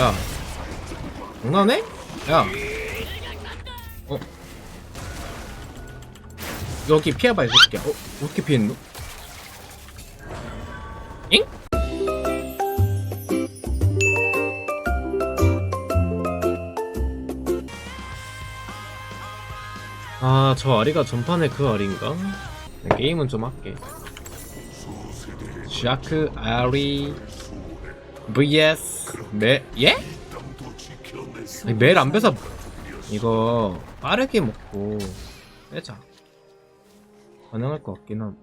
야. 장난해? 야. 어. 여기 피해봐, 이 새끼야. 어, 어떻게 피했노? 잉? 아, 저 아리가 전판에 그 아리인가? 게임은 좀 할게. 샤크 아리 vs 매 예? 매일 안 빼서 이거 빠르게 먹고 빼자. 가능할 것 같긴 함.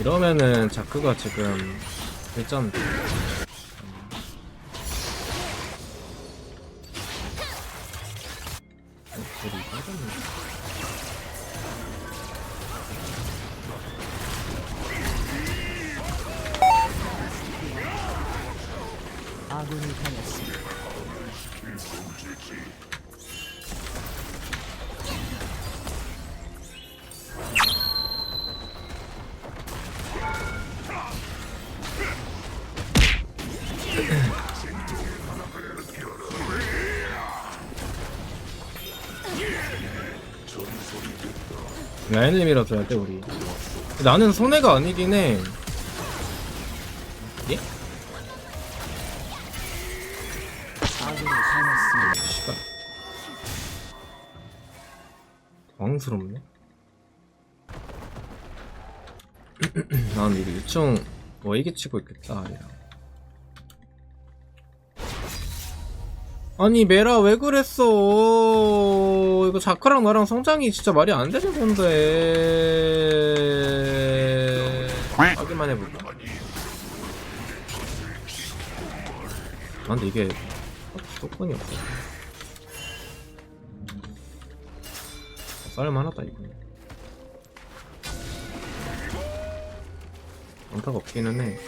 이러면은 자크가 지금 일점 라인을 밀어줘야 돼 우리. 나는 손해가 아니긴 해. 예? 씨발. 당황스럽네. 난 이거 유충 워이게 치고 있겠다 아 아니 메라 왜 그랬어? 이거 자크랑 나랑 성장이 진짜 말이 안 되는 건데. 확인만 해볼까 아 근데 이게 조건이 없어. 쌀만하다 이거. 안타가 없기는 해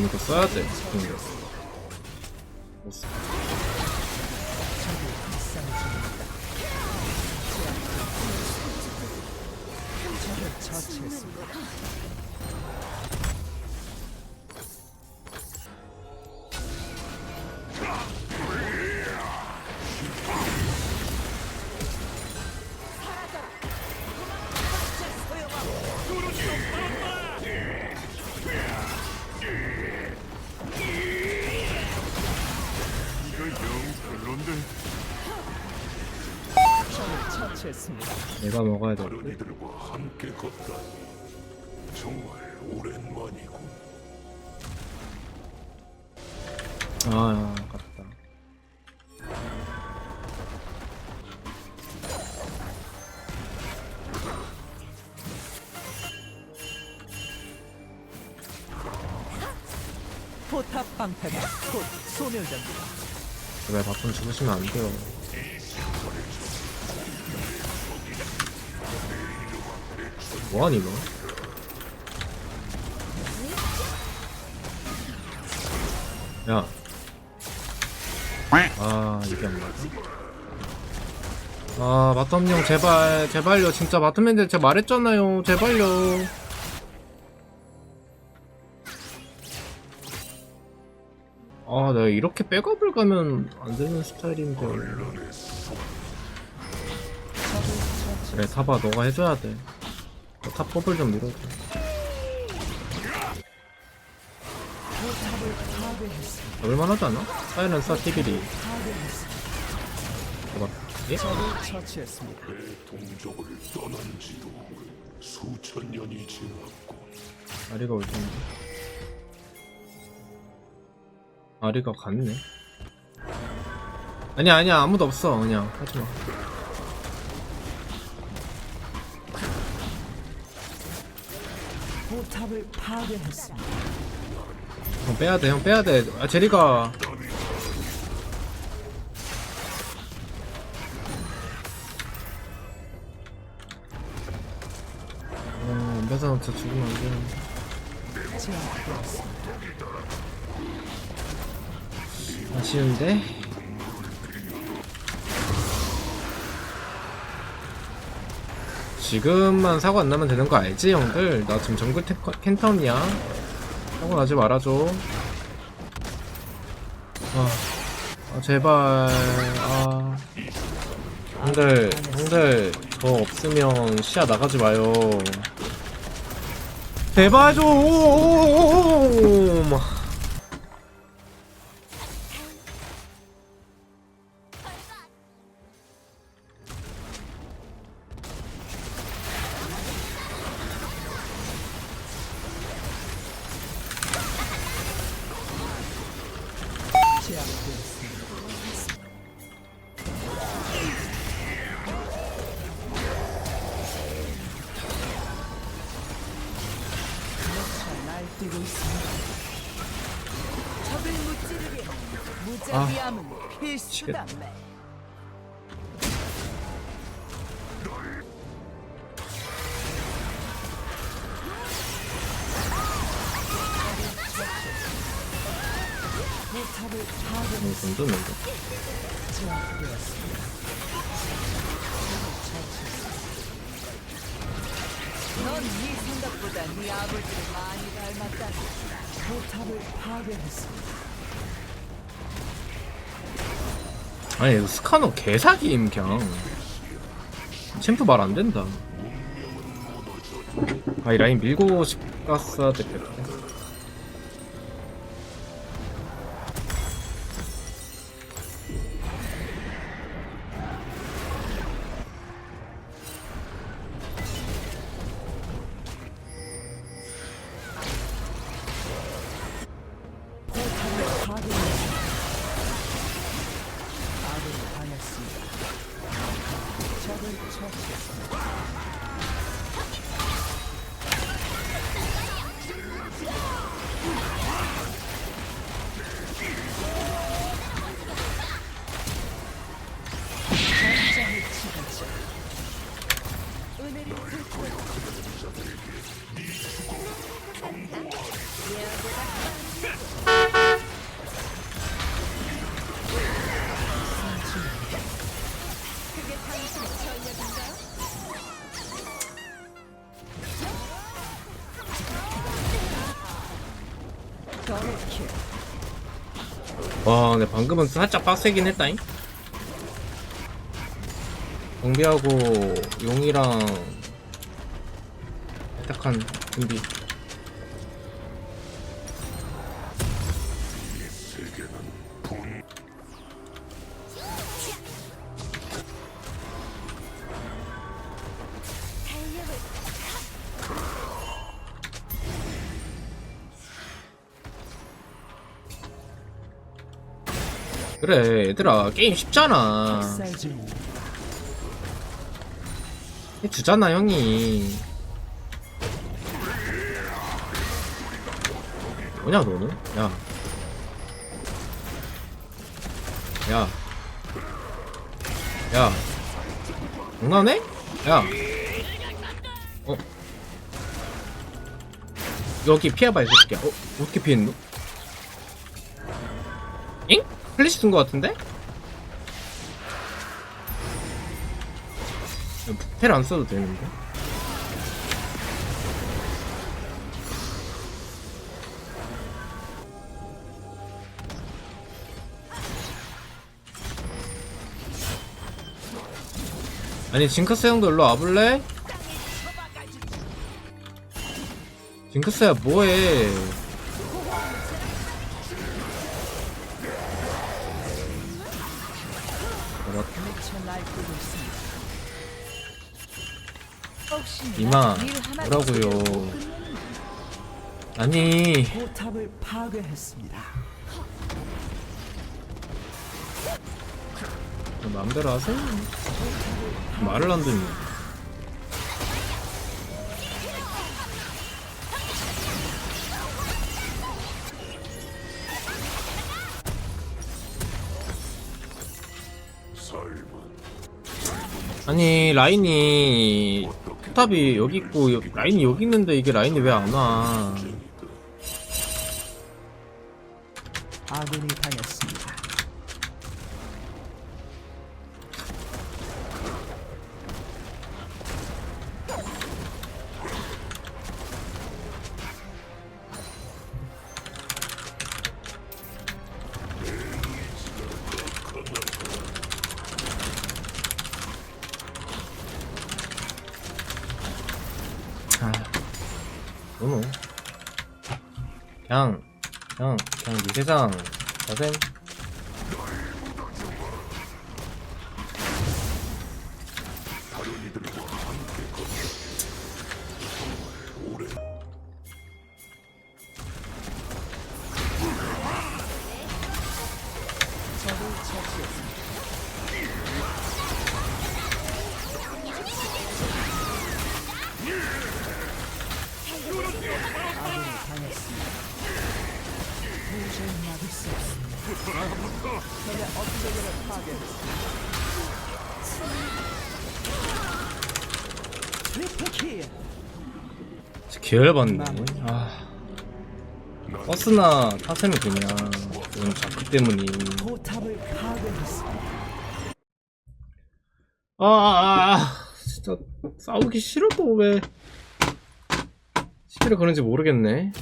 넌 이거 써야 돼 근데 못 써. 처치했습니다. 내가 먹어야 돼 이들과 함께 걷다니 정말 오랜만이군. 아 아깝다 포탑 방패가 곧 소멸됩니다. 제발 바쁜 죽으시면 안 돼요 뭐하니 너? 야. 아 이게 안 맞아. 아 마텀 형 제발 제발요 진짜 마텀맨들 제가 말했잖아요 제발요. 아 내가 이렇게 백업을 가면 안 되는 스타일인데. 그래 타봐 너가 해줘야 돼. 너탑 뽑을 좀 밀어줘. 파괴했습니다. 얼마나지 않아? 사이렌서 TVD. 봐봐. 예? 동족을 떠난 지도 수천 년이 지났고 아리가 올 텐데. 아리가 갔네. 아니야, 아니야, 아무도 없어. 그냥 하지마. 탑을 파괴했습니다. 형 빼야 돼, 형 빼야 돼. 아, 제리가. 어, 뺏어 진짜 죽으면 안 되는데. 제압되었습니다. 아쉬운데 지금만 사고 안 나면 되는 거 알지 형들? 나 지금 정글 탱- 캔텀이야. 사고 나지 말아줘. 아, 아 제발. 아. 형들 형들 저 없으면 시야 나가지 마요. 제발 좀! 제압되었습니다. 무자비함은 필수다. 포탑을 좀 던졌는데 제압되었습니다. 넌네 생각보다 네 아버지를 많이 닮았다. 포탑을 파괴했습니다. 아니 스카노 개사기임 그냥. 챔프 말 안 된다. 아이 라인 밀고 싶 갔어야 됐겠다 와 근데 방금은 살짝 빡세긴 했다잉? 정비하고 용이랑 딱한 준비 그래 얘들아 게임 쉽잖아. 해주잖아 형이 뭐냐 너는? 야 야. 야. 장난해? 야. 어. 여기 피해봐, 이 새끼야. 어, 어떻게 피했노? 잉? 플래시 쓴거 같은데? 텔 안 써도 되는데? 아니 징크스 형도 일로 와볼래? 징크스야 뭐해 하나 뭐라고요? 아니. 포탑을 파괴했습니다. 마음대로 하세요. 말을 안 삶은 아니 라인이 포탑이 여기 있고 여- 라인이 여기 있는데 이게 라인이 왜 안 와? 아군이 당했습니다. 그냥 그냥 그냥 네 세상. 가셈 진짜 계열받네 아. 버스나 타셈이 그냥 이런 자크 때문이. 파괴했습니다. 아, 아, 아. 진짜 싸우기 싫어도 왜 시키려 그런지 모르겠네